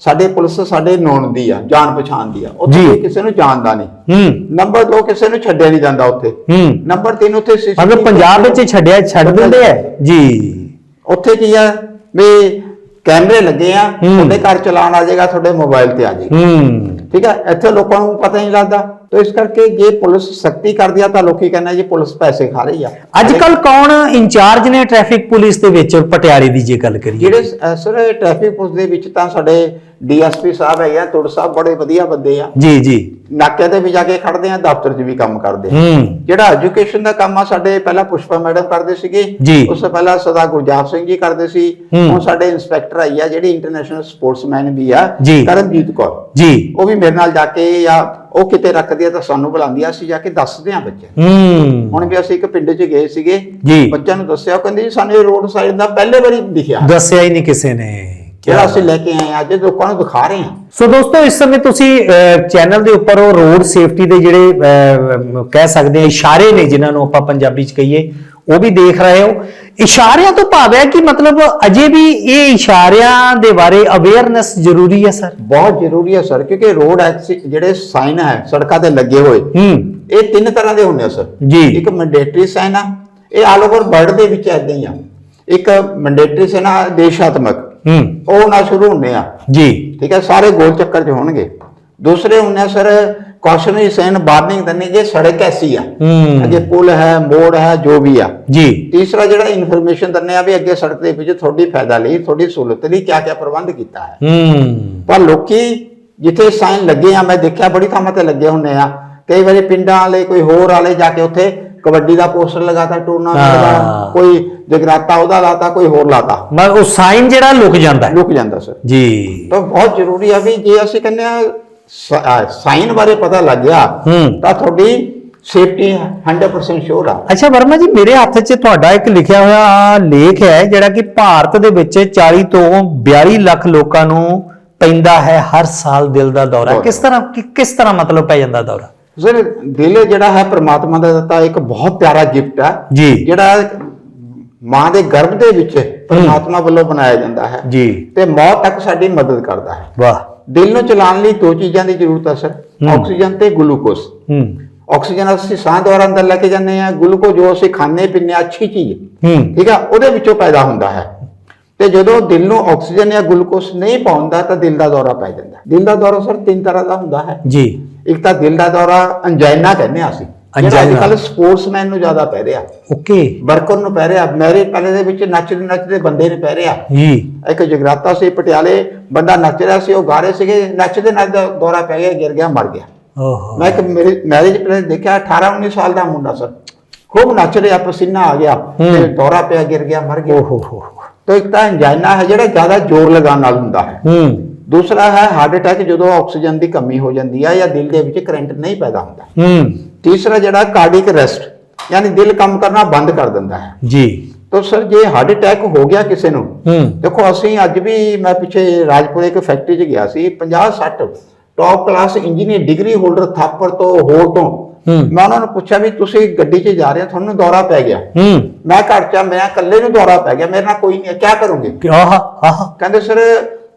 ਸਾਡੇ ਪੁਲਿਸ ਸਾਡੇ ਨੋਨ ਦੀ ਆ ਜਾਣ ਪਛਾਣ ਦੀ ਆ। ਉੱਥੇ ਕਿਸੇ ਨੂੰ ਜਾਣਦਾ ਨਹੀਂ। ਹੂੰ। ਨੰਬਰ 2 ਕਿਸੇ ਨੂੰ ਛੱਡਿਆ ਨਹੀਂ ਜਾਂਦਾ ਉੱਥੇ। ਹੂੰ। ਨੰਬਰ 3 ਉੱਥੇ ਮਤਲਬ ਪੰਜਾਬ ਵਿੱਚ ਛੱਡਿਆ ਛੱਡ ਦਿੰਦੇ ਆ। ਜੀ। ਉੱਥੇ ਕੀ ਆ? ਵੀ ਕੈਮਰੇ ਲੱਗੇ ਆ ਹੂੰ। ਤੁਹਾਡੇ ਘਰ ਚਲਾਨ ਆ ਜਾਏਗਾ ਤੁਹਾਡੇ ਮੋਬਾਈਲ ਤੇ ਆ ਜਾਏਗਾ। ਹੂੰ। ਠੀਕ ਹੈ ਇੱਥੇ ਲੋਕਾਂ ਨੂੰ ਪਤਾ ਨਹੀਂ ਲੱਗਦਾ। ਤਾਂ ਇਸ ਕਰਕੇ ਜੇ ਪੁਲਿਸ ਸਖਤੀ ਕਰਦੀ ਆ ਤਾਂ ਲੋਕੀ ਕਹਿੰਦੇ ਜੀ ਪੁਲਿਸ ਪੈਸੇ ਖਾ ਰਹੀ ਆ। ਅੱਜ ਕੱਲ ਕੌਣ ਇੰਚਾਰਜ ਨੇ ਟ੍ਰੈਫਿਕ ਪੁਲਿਸ ਦੇ ਵਿੱਚ ਪਟਿਆਲੇ ਦੀ ਜੇ ਗੱਲ ਕਰੀਏ। ਜਿਹੜੇ ਸਰ ਟ੍ਰੈਫਿਕ ਪੁਲਿਸ ਦੇ ਵਿੱਚ ਤਾਂ ਸਾਡੇ ਡੀਐਸਪੀ ਸਾਹਿਬ ਹੈਗੇ ਆ ਤੁਰ ਸਾਹਿਬ ਬੜੇ ਵਧੀਆ ਬੰਦੇ ਆ। ਜੀ ਜੀ। ਨਾਕਿਆਂ ਤੇ ਵੀ ਜਾ ਕੇ ਖੜਦੇ ਆ ਦਫ਼ਤਰ 'ਚ ਵੀ ਕੰਮ ਕਰਦੇ ਆ। ਹੂੰ। ਜਿਹੜਾ ਐਜੂਕੇਸ਼ਨ ਦਾ ਕੰਮ ਆ ਸਾਡੇ ਪਹਿਲਾਂ ਪੁਸ਼ਪਾ ਮੈਡਮ ਕਰਦੇ ਸੀਗੇ ਜੀ। ਉਸ ਤੋਂ ਪਹਿਲਾਂ ਸਦਾ ਗੁਰਜਾਪ ਸਿੰਘ ਜੀ ਕਰਦੇ ਸੀ ਹੂੰ। ਹੁਣ ਸਾਡੇ ਇੰਸਪੈਕਟਰ ਆਈ ਆ ਜਿਹੜੀ ਇੰਟਰਨੈਸ਼ਨਲ ਸਪੋਰਟਸਮੈਨ ਵੀ ਆ ਜੀ। ਕਰਮਜੀਤ ਕੌਰ। ਜੀ। ਉਹ ਵੀ ਮੇਰੇ ਨਾਲ ਜਾ ਕੇ ਜਾਂ ਉਹ ਕਿਤੇ ਰੱਖਦੀ ਆ ਤਾਂ ਸਾਨੂੰ ਬੁਲਾਉਂਦੀ ਆ ਅਸੀਂ ਜਾ ਕੇ ਦੱਸਦੇ ਆ ਬੱਚੇ ਹੂੰ। ਹੁਣ ਵੀ ਅਸੀਂ ਇੱਕ ਪਿੰਡ 'ਚ ਗਏ ਸੀਗੇ। ਬੱਚਿਆਂ ਨੂੰ ਦੱਸਿਆ ਕਹਿੰਦੇ ਜੀ ਸਾਨੂੰ ਰੋਡ ਸਾਈਡ ਦਾ ਪਹਿਲੇ ਵਾਰੀ ਦਿਖਿਆ। ਦੱਸਿਆ ਹੀ ਨਹੀਂ ਕਿਸੇ ਨੇ। ਕਿਆ ਜਿਹੜਾ ਅਸੀਂ ਲੈ ਕੇ ਆਏ ਅੱਜ ਲੋਕਾਂ ਨੂੰ ਦਿਖਾ ਰਹੇ ਹਾਂ। ਸੋ ਦੋਸਤੋ ਇਸ ਸਮੇਂ ਤੁਸੀਂ ਚੈਨਲ ਦੇ ਉੱਪਰ ਉਹ ਰੋਡ ਸੇਫਟੀ ਦੇ ਜਿਹੜੇ ਕਹਿ ਸਕਦੇ ਆ ਇਸ਼ਾਰੇ ਨੇ ਜਿਨ੍ਹਾਂ ਨੂੰ ਆਪਾਂ ਪੰਜਾਬੀ ਚ ਕਹੀਏ ਉਹ ਵੀ ਦੇਖ ਰਹੇ ਹੋ। ਇਸ਼ਾਰਿਆਂ ਤੋਂ ਭਾਵ ਹੈ ਕਿ ਮਤਲਬ ਅਜੇ ਵੀ ਇਹ ਇਸ਼ਾਰਿਆਂ ਦੇ ਬਾਰੇ ਅਵੇਅਰਨੈਸ ਜ਼ਰੂਰੀ ਹੈ ਸਰ ਬਹੁਤ ਜ਼ਰੂਰੀ ਹੈ ਸਰ ਕਿਉਂਕਿ ਰੋਡ ਜਿਹੜੇ ਸਾਈਨ ਹੈ ਸੜਕਾਂ ਤੇ ਲੱਗੇ ਹੋਏ ਹੂੰ। ਇਹ ਤਿੰਨ ਤਰ੍ਹਾਂ ਦੇ ਹੁੰਦੇ ਆ ਸਰ ਜੀ। ਇੱਕ ਮੈਂਡੇਟਰੀ ਸਾਈਨ ਆ ਇਹ ਆਲ ਓਵਰ ਵਰਲਡ ਦੇ ਵਿੱਚ ਐਦਾਂ ਹੀ ਆ। ਇੱਕ ਮੈਂਡੇਟਰੀ ਸਾਈਨ ਆ ਦੇਸ਼ਾਤਮਕ। ਹੂੰ। ਉਹ ਨਾ ਸ਼ੁਰੂ ਹੁੰਦੇ ਆ। ਜੀ। ਠੀਕ ਹੈ ਸਾਰੇ ਗੋਲ ਚੱਕਰ 'ਚ ਹੋਣਗੇ। ਦੂਸਰੇ ਹੁੰਦੇ ਆ ਸਰ ਸਾਈਨ ਵਾਰਨਿੰਗ ਦਨੇ ਜੇ ਸੜਕ ਐਸੀ ਆ। ਹੂੰ। ਅੱਗੇ ਪੁਲ ਹੈ ਮੋੜ ਹੈ ਜੋ ਵੀ ਆ। ਜੀ। ਤੀਸਰਾ ਜਿਹੜਾ ਇਨਫੋਰਮੇਸ਼ਨ ਦਨੇ ਆ ਵੀ ਅੱਗੇ ਸੜਕ ਦੇ ਵਿੱਚ ਤੁਹਾਡੀ ਫਾਇਦਾ ਲਈ ਤੁਹਾਡੀ ਸਹੂਲਤ ਲਈ ਕਿਆ ਕਿਆ ਪ੍ਰਬੰਧ ਕੀਤਾ ਹੈ। ਪਰ ਲੋਕੀ ਜਿੱਥੇ ਸਾਈਨ ਲੱਗੇ ਆ ਮੈਂ ਦੇਖਿਆ ਬੜੀ ਥਾਵਾਂ ਤੇ ਲੱਗੇ ਹੁੰਦੇ ਆ। ਕਈ ਵਾਰੀ ਪਿੰਡਾਂ ਵਾਲੇ ਕੋਈ ਹੋਰ ਵਾਲੇ ਜਾ ਕੇ ਉੱਥੇ ਕਬੱਡੀ ਦਾ ਪੋਸਟਰ ਲਗਾਤਾ ਟੂਰਨਾਮੈਂਟ ਦਾ। ਕੋਈ ਜਗਰਾਤਾ ਉਹਦਾ ਲਾਤਾ ਕੋਈ ਹੋਰ ਲਾਤਾ। ਮੈਂ ਉਹ ਸਾਈਨ ਜਿਹੜਾ ਲੁਕ ਜਾਂਦਾ ਲੁਕ ਜਾਂਦਾ ਸਰ ਜੀ। ਤਾਂ ਬਹੁਤ ਜ਼ਰੂਰੀ ਆ ਵੀ ਜੇ ਅਸੀਂ ਕਹਿੰਦੇ ਆ ਸਾਈਨ ਬਾਰੇ ਪਤਾ ਲੱਗ ਗਿਆ ਹੂੰ। ਤਾਂ ਤੁਹਾਡੀ ਸੇਫਟੀ 100% ਸ਼ੋਰ ਆ। ਅੱਛਾ ਵਰਮਾ ਜੀ ਮੇਰੇ ਹੱਥ 'ਚ ਤੁਹਾਡਾ ਇੱਕ ਲਿਖਿਆ ਹੋਇਆ ਲੇਖ ਹੈ ਜਿਹੜਾ ਕਿ ਭਾਰਤ ਦੇ ਵਿੱਚ 40 ਤੋਂ 42 ਲੱਖ ਲੋਕਾਂ ਨੂੰ ਪੈਂਦਾ ਹੈ ਹਰ ਸਾਲ ਦਿਲ ਦਾ ਦੌਰਾ। ਕਿਸ ਤਰ੍ਹਾਂ ਕਿ- ਕਿਸ ਤਰ੍ਹਾਂ ਮਤਲਬ ਪੈ ਜਾਂਦਾ ਦੌਰਾ? ਸਰ ਦਿਲ ਜਿਹੜਾ ਹੈ ਪ੍ਰਮਾਤਮਾ ਦਾ ਦਿੱਤਾ ਇੱਕ ਬਹੁਤ ਪਿਆਰਾ ਗਿਫਟ ਜੀ। ਜਿਹੜਾ ਮਾਂ ਦੇ ਗਰਭ ਦੇ ਵਿੱਚ ਪ੍ਰਮਾਤਮਾ ਵੱਲੋਂ ਬਣਾਇਆ ਜਾਂਦਾ ਹੈ। ਜੀ। ਤੇ ਮੌਤ ਤੱਕ ਸਾਡੀ ਮਦਦ ਕਰਦਾ ਹੈ। ਵਾਹ। ਦਿਲ ਨੂੰ ਚਲਾਉਣ ਲਈ ਦੋ ਚੀਜ਼ਾਂ ਦੀ ਜ਼ਰੂਰਤ ਹੈ ਸਰ। ਆਕਸੀਜਨ ਤੇ ਗਲੂਕੋਜ਼। ਹੂੰ। ਆਕਸੀਜਨ ਅਸੀਂ ਸਾਹ ਦੁਆਰਾ ਅੰਦਰ ਲੈ ਕੇ ਜਾਂਦੇ ਆ ਗਲੂਕੋਜ਼ ਜੋ ਅਸੀਂ ਖਾਂਦੇ ਪੀਂਦੇ ਹਾਂ ਅੱਛੀ ਚੀਜ਼। ਹੂੰ। ਠੀਕ ਆ? ਉਹਦੇ ਵਿੱਚੋਂ ਪੈਦਾ ਹੁੰਦਾ ਹੈ। ਤੇ ਜਦੋਂ ਦਿਲ ਨੂੰ ਆਕਸੀਜਨ ਜਾਂ ਗਲੂਕੋਜ਼ ਨਹੀਂ ਪਹੁੰਚਦਾ ਤਾਂ ਦਿਲ ਦਾ ਦੌਰਾ ਪੈ ਜਾਂਦਾ। ਦਿਲ ਦਾ ਦੌਰਾ ਸਰ ਤਿੰਨ ਤਰ੍ਹਾਂ ਦਾ ਹੁੰਦਾ ਹੈ। ਜੀ। ਇੱਕ ਤਾਂ ਦਿਲ ਦਾ ਦੌਰਾ ਅੰਜਾਈਨਾ ਕਹਿੰਦੇ ਆ ਅਸੀਂ। ਜਿਹੜਾ ਅੱਜ। ਕੱਲ ਸਪੋਰਟਸਮੈਨ ਨੂੰ ਜ਼ਿਆਦਾ ਪੈ ਰਿਹਾ। ਓਕੇ। ਵਰਕਰ ਨੂੰ ਪੈ ਰਿਹਾ। ਮੇਰੇ ਪਹਿਲੇ ਦੇ ਵਿੱਚ ਨੱਚਦੇ ਨੱਚਦੇ ਬੰਦੇ ਨੂੰ ਪੈ ਰਿਹਾ। ਜੀ। ਇੱਕ ਜਗਰਾਤਾ ਸੀ ਪਟਿਆਲੇ ਬੰਦਾ ਨੱਚ ਰਿਹਾ ਸੀ ਉਹ ਗਾ ਰਹੇ ਸੀਗੇ। ਨੱਚਦੇ ਨੱਚਦੇ ਦੌਰਾ ਪੈ ਗਿਆ ਗਿਰ ਗਿਆ ਮਰ ਗਿਆ। ਓਹੋ। ਮੈਂ ਇੱਕ ਮੇਰੇ ਮੈਰਿਜ ਪਲੇਸ ਦੇਖਿਆ 18 19 ਸਾਲ ਦਾ ਮੁੰਡਾ ਸਰ। ਖੂਬ ਨੱਚ ਰਿਹਾ ਪਸੀਨਾ ਆ ਗਿਆ। ਹੂੰ। ਤੇ ਦੌਰਾ ਪਿਆ ਗਿਰ ਗਿਆ ਮਰ ਗਿਆ। ਓਹੋ ਹੋ ਤਾਂ ਇੱਕ ਤਾਂ ਅੰਜਾਈਨਾ ਹੈ ਜਿਹੜਾ ਜ਼ਿਆਦਾ ਜ਼ੋਰ ਲਗਾਉਣ ਨਾਲ ਹੁੰਦਾ ਹੈ। ਹੂੰ। ਦੂਸਰਾ ਹੈ ਹਾਰਟ ਅਟੈਕ ਜਦੋਂ ਆਕਸੀਜਨ ਦੀ ਕਮੀ ਹੋ ਜਾਂਦੀ ਹੈ ਜਾਂ ਦਿਲ ਦੇ ਵਿੱਚ ਕਰੰਟ ਨਹੀਂ ਪੈਦਾ ਹੁੰਦਾ। ਹੂੰ। ਤੀਸਰਾ ਜਿਹੜਾ ਕਾਰਡਿਕ ਅਰੈਸਟ ਯਾਨੀ ਦਿਲ ਕੰਮ ਕਰਨਾ ਬੰਦ ਕਰ ਦਿੰਦਾ ਹੈ। ਜੀ। ਤਾਂ ਸਰ ਜੇ ਹਾਰਟ ਅਟੈਕ ਹੋ ਗਿਆ ਕਿਸੇ ਨੂੰ ਦੇਖੋ ਅਸੀਂ ਅੱਜ ਵੀ ਮੈਂ ਪਿੱਛੇ ਰਾਜਪੁਰੇ ਇੱਕ ਫੈਕਟਰੀ 'ਚ ਗਿਆ ਸੀ 50 60 top class engineer degree holder Thapar ਤੋਂ ਹੋਰ ਤੋਂ। ਮੈਂ ਉਹਨਾਂ ਨੂੰ ਪੁੱਛਿਆ ਵੀ ਤੁਸੀਂ ਗੱਡੀ 'ਚ ਜਾ ਰਹੇ ਹੋ ਤੁਹਾਨੂੰ ਦੌਰਾ ਪੈ ਗਿਆ। ਮੈਂ ਘਰ 'ਚ ਮੈਂ ਇਕੱਲੇ ਨੂੰ ਦੌਰਾ ਪੈ ਗਿਆ ਮੇਰੇ ਨਾਲ ਕੋਈ ਨਹੀਂ ਹੈ ਕੀ ਕਰੋਗੇ? ਕਿ ਆਹ ਆਹ। ਕਹਿੰਦੇ ਸਰ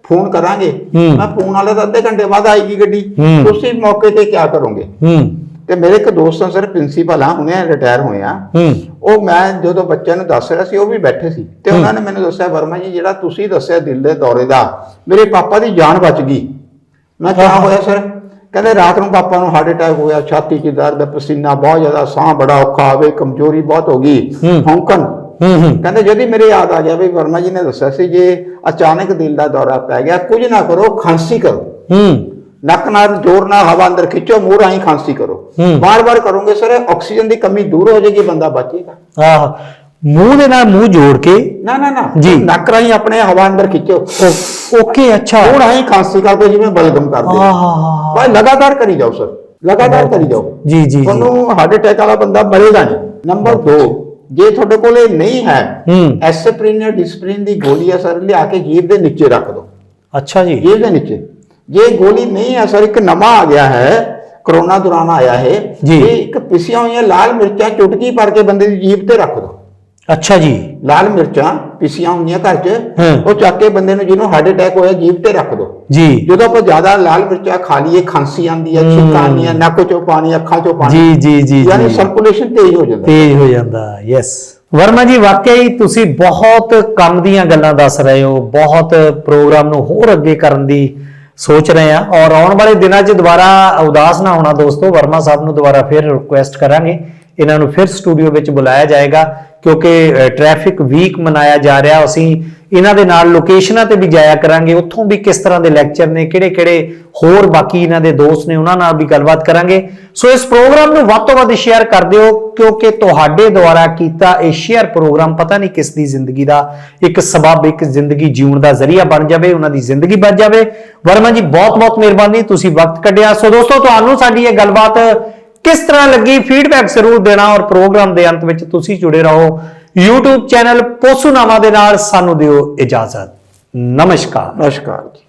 ਫੋਨ ਕਰਾਂਗੇ। ਮੈਂ ਫੋਨ ਵਾਲੇ ਤਾਂ ਅੱਧੇ ਘੰਟੇ ਬਾਅਦ ਆਏਗੀ ਗੱਡੀ। ਤੁਸੀਂ ਮੌਕੇ ਤੇ ਕੀ ਕਰੋਗੇ? ਤੇ ਮੇਰੇ ਇੱਕ ਦੋਸਤ ਆ ਸਰ ਪ੍ਰਿੰਸੀਪਲ ਆ ਹੁਣੇ ਰਿਟਾਇਰ ਹੋਏ ਆ। ਉਹ ਮੈਂ ਜਦੋਂ ਬੱਚਿਆਂ ਨੂੰ ਦੱਸ ਰਿਹਾ ਸੀ ਉਹ ਵੀ ਬੈਠੇ ਸੀ। ਤੇ ਉਹਨਾਂ ਨੇ ਮੈਨੂੰ ਦੱਸਿਆ ਵਰਮਾ ਜੀ ਜਿਹੜਾ ਤੁਸੀਂ ਦੱਸਿਆ ਦਿਲ ਦੇ ਦੌਰੇ ਦਾ ਮੇਰੇ ਪਾਪਾ ਦੀ ਜਾਨ ਬਚ ਗਈ। ਮੈਂ ਕਿਹਾ। ਹੋਇਆ ਸਰ? ਕਹਿੰਦੇ ਰਾਤ ਨੂੰ ਪਾਪਾ ਨੂੰ ਹਾਰਟ ਅਟੈਕ ਹੋਇਆ ਛਾਤੀ 'ਚ ਦਰਦ ਪਸੀਨਾ ਬਹੁਤ ਜ਼ਿਆਦਾ ਸਾਹ ਬੜਾ ਔਖਾ ਆਵੇ ਕਮਜ਼ੋਰੀ ਬਹੁਤ ਹੋ ਗਈ। ਹੌਂਕਣ। ਕਹਿੰਦੇ ਜਦ ਮੇਰੇ ਯਾਦ ਆ ਗਿਆ ਵੀ ਵਰਮਾ ਜੀ ਨੇ ਦੱਸਿਆ ਸੀ ਜੇ ਅਚਾਨਕ ਦਿਲ ਦਾ ਦੌਰਾ ਪੈ ਗਿਆ ਕੁਝ ਨਾ ਕਰੋ ਖਾਂਸੀ ਕਰੋ। ਹੂੰ। ਨੱਕ ਨਾਲ ਜ਼ੋਰ ਨਾਲ ਹਵਾ ਅੰਦਰ ਖਿੱਚੋ ਮੂੰਹ ਰਾਹੀਂ ਖਾਂਸੀ ਕਰੋ। ਬਾਰ-ਬਾਰ ਕਰੋਗੇ ਸਰ ਆਕਸੀਜਨ ਦੀ ਕਮੀ ਦੂਰ ਹੋ ਜਾਏਗੀ ਬੰਦਾ ਬਚੇਗਾ। ਆਹ ਮੂੰਹ ਦੇ ਨਾਲ ਮੂੰਹ ਜੋੜ ਕੇ? ਨਾ ਨਾ ਨਾ। ਜੀ। ਨੱਕ ਰਾਹੀਂ ਆਪਣੇ ਹਵਾ ਅੰਦਰ ਖਿੱਚੋ। ਓਕੇ ਅੱਛਾ। ਮੂੰਹ ਰਾਹੀਂ ਖਾਂਸੀ ਕਰਦੇ ਜਿਵੇਂ ਬਲਗਮ ਕਰਦੇ ਆਹ ਹਾਂ ਹਾਂ ਭਾਈ ਲਗਾਤਾਰ ਕਰੀ ਜਾਓ ਸਰ। ਲਗਾਤਾਰ ਕਰੀ ਜਾਓ। ਜੀ ਜੀ ਤੁਹਾਨੂੰ ਹਾਰਟ ਅਟੈਕ ਵਾਲਾ ਬੰਦਾ ਮਰੇਗਾ ਨਹੀਂ। ਨੰਬਰ 2 ਜੇ ਤੁਹਾਡੇ ਕੋਲ ਇਹ ਨਹੀਂ ਹੈ ਹੂੰ। ਐਸਪ੍ਰਿਨ ਜਾਂ ਡਿਸਪ੍ਰਿਨ ਦੀ ਗੋਲੀ ਆ ਸਰ ਲਿਆ ਕੇ ਜੀਭ ਦੇ ਨੀਚੇ ਰੱਖ ਦਿਓ। ਅੱਛਾ ਜੀ। ਜੀਭ ਦੇ ਨੀਚੇ। ਜੇ ਗੋਲੀ ਨਹੀਂ ਹੈ ਸਰ ਇੱਕ ਨਵਾਂ ਆ ਗਿਆ ਹੈ ਕਰੋਨਾ ਦੌਰਾਨ ਆਇਆ ਹੈ। ਇਹ ਇੱਕ ਪਿਸੀਆਂ ਹੋਈਆਂ ਲਾਲ ਮਿਰਚਾਂ ਚੁਟਕੀ ਭਰ ਕੇ ਬੰਦੇ ਦੀ ਜੀਭ ਤੇ ਰੱਖ ਦਿਓ ਅੱਛਾ ਜੀ। ਲਾਲ ਮਿਰਚਾਂ ਪਿਸੀਆਂ ਹੋਈਆਂ ਘਰ 'ਚ। ਉਹ ਚੱਕ ਕੇ ਬੰਦੇ ਨੂੰ ਜਿਹਨੂੰ ਹਾਰਟ ਅਟੈਕ ਹੋਇਆ ਜੀਭ ਤੇ ਰੱਖ ਦਿਓ ਜੀ। ਜਦੋਂ ਆਪਾਂ ਜ਼ਿਆਦਾ ਲਾਲ ਮਿਰਚਾਂ ਖਾ ਲਈਏ ਖਾਂਸੀ ਆਉਂਦੀ ਹੈ। ਛਿੱਕਾਂ ਆਉਂਦੀਆਂ ਨੱਕ 'ਚੋਂ ਪਾਣੀ ਅੱਖਾਂ 'ਚੋਂ ਪਾਣੀ ਜੀ ਜੀ ਜੀ ਯਾਨੀ ਸਰਕੂਲੇਸ਼ਨ ਤੇਜ਼ ਹੋ ਜਾਂਦਾ। ਤੇਜ਼ ਹੋ ਜਾਂਦਾ ਯੈਸ ਵਰਮਾ ਜੀ ਵਾਕਈ ਤੁਸੀਂ ਬਹੁਤ ਕੰਮ ਦੀਆਂ ਗੱਲਾਂ ਦੱਸ ਰਹੇ ਹੋ ਬਹੁਤ ਪ੍ਰੋਗਰਾਮ ਨੂੰ ਹੋਰ ਅੱਗੇ ਕਰਨ ਦੀ ਸੋਚ ਰਹੇ ਆ ਔਰ ਆਉਣ ਵਾਲੇ ਦਿਨਾਂ 'ਚ ਦੁਬਾਰਾ ਉਦਾਸ ਨਾ ਹੋਣਾ ਦੋਸਤੋ, ਵਰਮਾ ਸਾਹਿਬ ਨੂੰ ਦੁਬਾਰਾ ਫਿਰ ਰਿਕੁਐਸਟ ਕਰਾਂਗੇ। ਇਹਨਾਂ ਨੂੰ ਫਿਰ ਸਟੂਡੀਓ ਵਿੱਚ ਬੁਲਾਇਆ ਜਾਏਗਾ, ਕਿਉਂਕਿ ਟ੍ਰੈਫਿਕ ਵੀਕ ਮਨਾਇਆ ਜਾ ਰਿਹਾ। ਅਸੀਂ ਇਹਨਾਂ ਦੇ ਨਾਲ ਲੋਕੇਸ਼ਨਾਂ ਤੇ ਵੀ ਜਾਇਆ ਕਰਾਂਗੇ, ਉੱਥੋਂ ਵੀ ਕਿਸ ਤਰ੍ਹਾਂ ਦੇ ਲੈਕਚਰ ਨੇ ਕਿਹੜੇ ਕਿਹੜੇ ਹੋਰ ਬਾਕੀ ਇਹਨਾਂ ਦੇ ਦੋਸਤ ਨੇ ਉਹਨਾਂ ਨਾਲ ਵੀ ਗੱਲਬਾਤ ਕਰਾਂਗੇ। ਸੋ ਇਸ ਪ੍ਰੋਗਰਾਮ ਨੂੰ ਵੱਧ ਤੋਂ ਵੱਧ ਸ਼ੇਅਰ ਕਰ ਦਿਓ, ਕਿਉਂਕਿ ਤੁਹਾਡੇ ਦੁਆਰਾ ਕੀਤਾ ਇਹ ਸ਼ੇਅਰ ਪ੍ਰੋਗਰਾਮ ਪਤਾ ਨਹੀਂ ਕਿਸ ਦੀ ਜ਼ਿੰਦਗੀ ਦਾ ਇੱਕ ਸਬਬ, ਇੱਕ ਜ਼ਿੰਦਗੀ ਜਿਉਣ ਦਾ ਜ਼ਰੀਆ ਬਣ ਜਾਵੇ, ਉਹਨਾਂ ਦੀ ਜ਼ਿੰਦਗੀ ਬਚ ਜਾਵੇ। ਵਰਮਾ ਜੀ ਬਹੁਤ ਬਹੁਤ ਮਿਹਰਬਾਨੀ, ਤੁਸੀਂ ਵਕਤ ਕੱਢਿਆ। ਸੋ ਦੋਸਤੋ, ਤੁਹਾਨੂੰ ਸਾਡੀ ਇਹ ਗੱਲਬਾਤ ਕਿਸ ਤਰ੍ਹਾਂ ਲੱਗੀ? ਫੀਡਬੈਕ ਜ਼ਰੂਰ ਦੇਣਾ ਔਰ ਪ੍ਰੋਗਰਾਮ ਦੇ ਅੰਤ ਵਿੱਚ ਤੁਸੀਂ ਜੁੜੇ ਰਹੋ। YouTube ਚੈਨਲ ਪੋਸੂਨਾਮਾ ਦੇ ਨਾਲ ਸਾਨੂੰ ਦਿਓ ਇਜਾਜ਼ਤ। ਨਮਸਕਾਰ। ਨਮਸਕਾਰ ਜੀ।